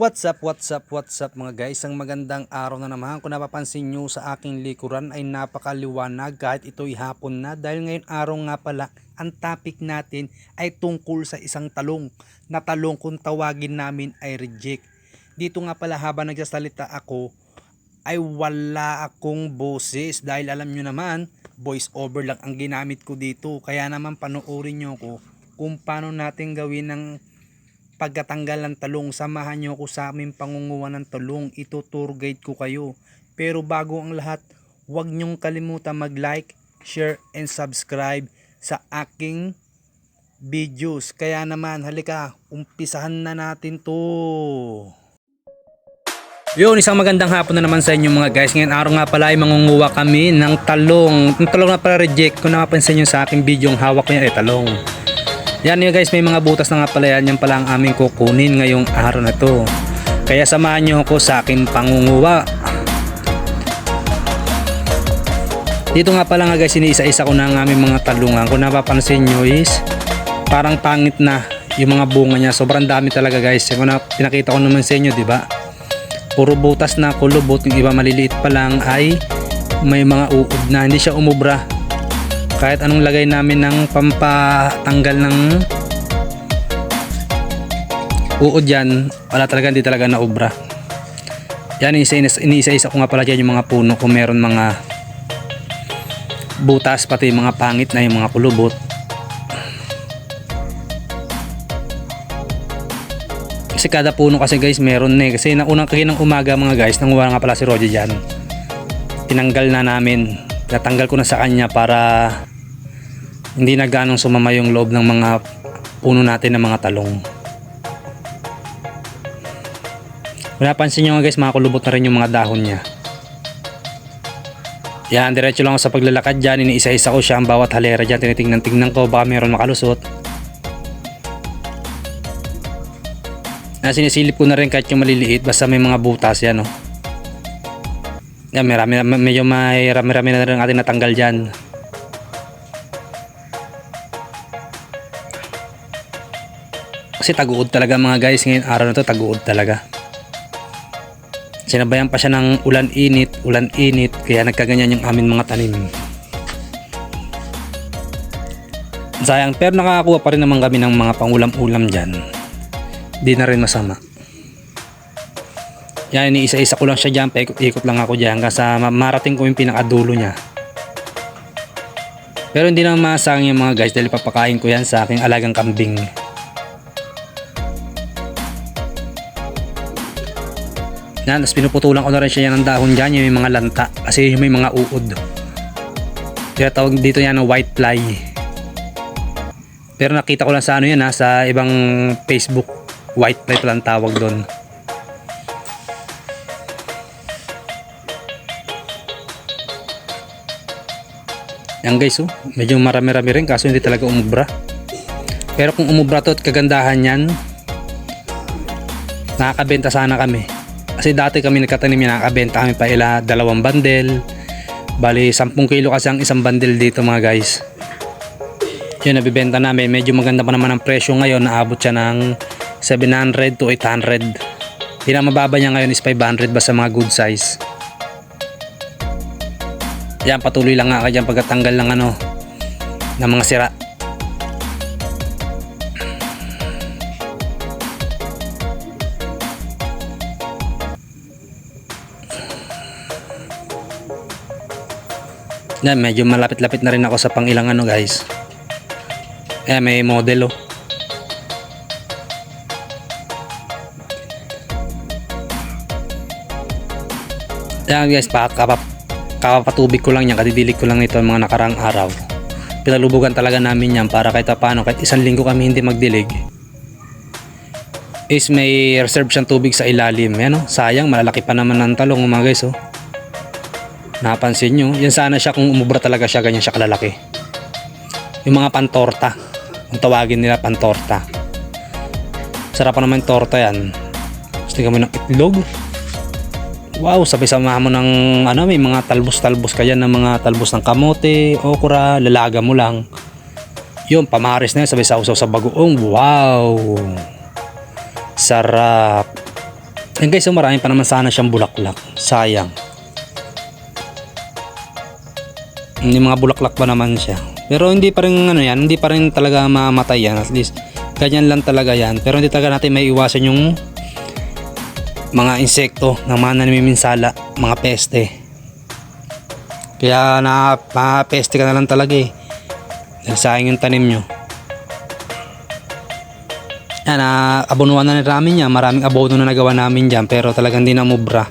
What's up, what's up, what's up mga guys? Ang magandang araw na naman. Kung napapansin nyo sa aking likuran ay napakaliwanag kahit ito'y hapon na. Dahil ngayon araw nga pala, ang topic natin ay tungkol sa isang talong. Na talong kung tawagin namin ay reject. Dito nga pala habang nagsasalita ako ay wala akong boses. Dahil alam nyo naman, voice over lang ang ginamit ko dito. Kaya naman panoorin nyo ko kung paano natin gawin ng pagkatanggal ng talong, samahan nyo ako sa aming pangunguha ng talong. Ito tour guide ko kayo. Pero bago ang lahat, huwag nyong kalimutan mag-like, share, and subscribe sa aking videos. Kaya naman, halika, umpisahan na natin to. Yun, isang magandang hapon na naman sa inyo mga guys. Ngayon araw nga pala ay mangunguha kami ng talong. Yung talong na pala reject. Kung napapansin nyo sa aking video, hawak ko yan ay talong. Yan yun guys, may mga butas na nga pala yan. Yan pala ang aming kukunin ngayong araw na to. Kaya samahan nyo ako sa aking pangunguha. Dito nga pala nga guys, iniisa-isa ko na ang aming mga talungan. Kung napapansin nyo is, parang pangit na yung mga bunga niya. Sobrang dami talaga guys. Kung na, pinakita ko naman sa inyo, di ba? Puro butas na kulubot. Yung iba maliliit pa lang ay may mga uod na. Hindi siya umubra kahit anong lagay namin ng pampatanggal ng uod yan wala talaga hindi talaga na obra yan iniisa-isa ko nga pala dyan yung mga puno kung meron mga butas pati mga pangit na yung mga kulubot. Kasi kada puno kasi guys meron na eh. Kasi na unang kagi ng umaga mga guys nanguha nga pala si Roger dyan. Tinanggal na namin. Natanggal ko na sa kanya para hindi na ganong sumama yung loob ng mga puno natin ng mga talong. Kung napansin nyo nga guys, mga kulubot na rin yung mga dahon niya. Yan, diretso lang ako sa paglalakad dyan. Iniisa-isa ko siya ang bawat halera dyan. Tinitingnan-tingnan ko baka meron makalusot. Na sinisilip ko na rin kahit yung maliliit basta may mga butas yan. Oh. Yan, marami, medyo may rami-rami na rin ating natanggal dyan. Kasi taguod talaga mga guys ngayon araw na to taguod talaga. Sinabayan pa siya ng ulan init, ulan init kaya nagkaganyan yung amin mga tanim. Sayang pero nakakakuha pa rin naman kami ng mga pangulam-ulam dyan. Di na rin masama. Yan, iniisa-isa ko lang siya dyan, paikot-ikot lang ako dyan kasi marating ko yung pinakadulo niya. Pero hindi naman masang yung mga guys dahil papakain ko yan sa aking alagang kambing. Yan, tapos pinuputulan ko na rin siya ng dahon dyan, yung mga lanta. Kasi yung may mga uod. Kaya tawag dito yan na white fly. Pero nakita ko lang sa ano yan ha, sa ibang Facebook. White fly pala tawag doon. Yan guys oh, medyo marami-rami rin kaso hindi talaga umubra. Pero kung umubra to at kagandahan yan, nakakabenta sana kami. Kasi dati kami nagkatanim yan, nakakabenta kami pa ila dalawang bandel. Bali, 10 kilo kasi ang isang bandel dito mga guys. Yun, nabibenta namin. Medyo maganda pa naman ang presyo ngayon. Naabot siya ng 700 to 800. Pinamababa niya ngayon is 500 ba sa mga good size. Yan, patuloy lang nga ka dyan pagkatanggal ng ano, ng mga sira. Yan, medyo malapit-lapit na rin ako sa pangilang ano guys. Eh, may model oh. Yan guys, pakapap kakapatubig ko lang yan, kadidilig ko lang nito mga nakarang araw. Pinalubugan talaga namin yan para kahit paano, kahit isang linggo kami hindi magdilig. Is may reserve siyang tubig sa ilalim. Yan oh, sayang, malalaki pa naman ng talong mga guys oh. Napansin nyo, yan sana siya kung umubra talaga siya, ganyan siya kalalaki. Yung mga pantorta, kung tawagin nila pantorta. Sarap naman torta yan. Gusto mo ng itlog. Wow, sabay sama mo ng ano, may mga talbos-talbos kaya ng mga talbos ng kamote, okra, lalaga mo lang. Yun, pamaris na yun, sabay sausaw sa bagoong. Wow! Sarap! Yan guys, so marami pa naman sana siyang bulaklak. Sayang. Hindi mga bulaklak pa naman siya. Pero hindi pa rin ano yan, hindi pa rin talaga mamatay yan. At least, ganyan lang talaga yan. Pero hindi talaga natin may iwasan yung mga insekto ng mga namiminsala, mga peste. Kaya na, peste ka na lang talaga eh. Dahil sayang yung tanim nyo. Yan, na abonuan na namin yan. Maraming abono na nagawa namin dyan pero talagang di na mubra.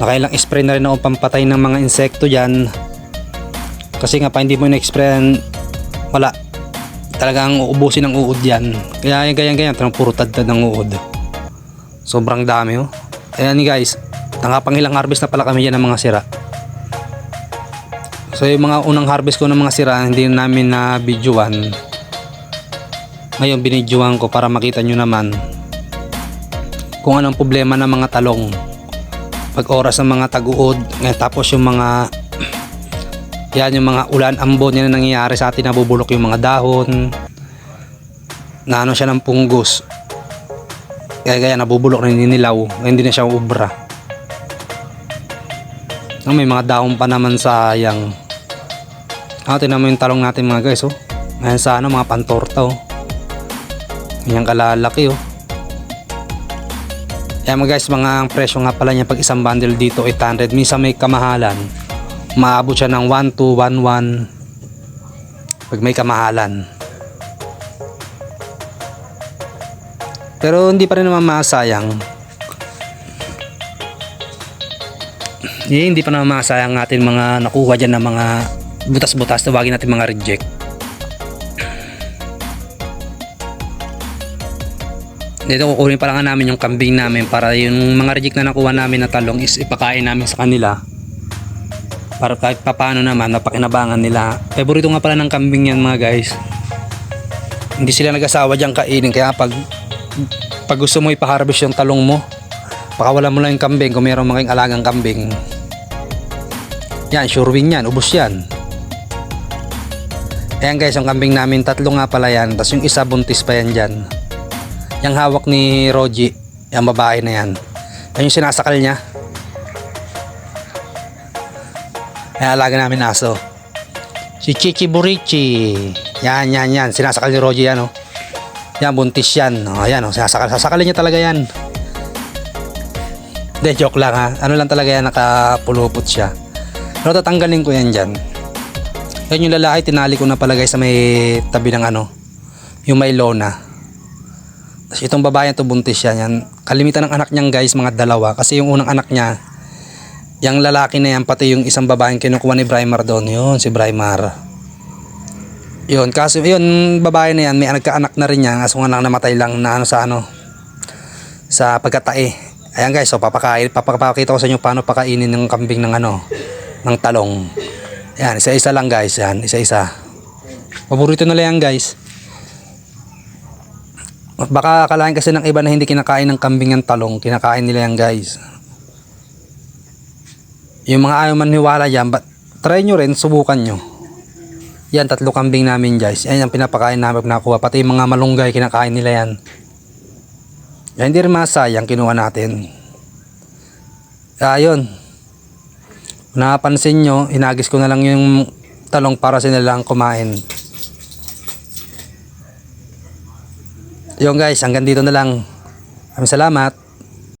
Nakailang spray na rin ako pampatay ng mga insekto dyan. Kasi nga pa hindi mo na-spray wala. Talagang uubusin ng uod yan. Kaya yung ganyan-ganyan, talagang puro tadtad ng uod. Sobrang dami oh. Ayan guys, nakapang ilang harvest na pala kami dyan ng mga sira. So yung mga unang harvest ko ng mga sira, hindi namin na videoan. Ngayon binidyoan ko para makita nyo naman kung anong problema ng mga talong. Pag oras ng mga tag-uod, ngayon, tapos yung mga yan yung mga ulan ambon yan ang nangyayari sa atin nabubulok yung mga dahon na ano siya ng punggos kaya kaya nabubulok na ninilaw hindi na siya ubra Ah, may mga dahon pa naman sayang ah, tinan mo yung talong natin mga guys oh. ayan sa ano mga pantorta oh. Ganyan kalalaki oh. Ayan mga guys, mga presyo nga pala niya pag isang bundle dito 800. Minsan may kamahalan. Maabot siya ng 1 to 1 1 pag may kamahalan. Pero hindi pa rin naman masayang. Eh, hindi pa naman masayang natin mga nakuha dyan ng mga butas-butas. Tawagin natin mga reject. Dito kukunin pa lang namin yung kambing namin para yung mga reject na nakuha namin na talong is ipakain namin sa kanila. Para kahit papano naman napakinabangan nila. Favorito nga pala ng kambing yan mga guys. Hindi sila nag-asawa dyan kainin kaya pag pag gusto mo ipaharvest yung talong mo pakawala mo lang yung kambing kung mayroong mga alagang kambing. Yan sure win yan ubos yan. Ayan guys yung kambing namin tatlo nga pala yan tapos yung isa buntis pa yan dyan. Yung hawak ni Roji yung babae na yan. Yan yung sinasakal niya alaga namin aso si Chichi Burichi yan yan yan sinasakal ni Roji yan oh yan, buntis yan. O, ayan, o, sasakal, sasakalin niya talaga yan. Hindi, joke lang ha. Ano lang talaga yan, nakapulupot siya. Pero tatanggalin ko yan dyan. Yan yung lalaki, tinali ko na pala guys sa may tabi ng ano, yung may lona. Tapos itong babae to buntis siya. Yan. Kalimitan ng anak niyang guys, mga dalawa. Kasi yung unang anak niya, yung lalaki na yan, pati yung isang babaeng kinukuha ni Braimar doon. Yun, si Braimar. Yun, kaso yun, babae na yan, may nagkaanak na rin yan, kaso nga lang namatay lang na ano sa ano, sa pagkatae. Ayan guys, so papakain, papakita ko sa inyo paano pakainin ng kambing ng ano, ng talong. Ayan, isa-isa lang guys, yan, isa-isa. Paborito nila yan guys. Baka akalain kasi ng iba na hindi kinakain ng kambing ng talong, kinakain nila yan guys. Yung mga ayaw maniwala yan, but try nyo rin, subukan nyo. Yan, tatlo kambing namin guys. Yan yung pinapakain namin pag nakuha. Pati yung mga malunggay, kinakain nila yan. Yan, hindi rin masayang kinuha natin. Ayun. Napansin nyo, inagis ko na lang yung talong para sila lang kumain. Yun guys, hanggang dito na lang. Maraming salamat.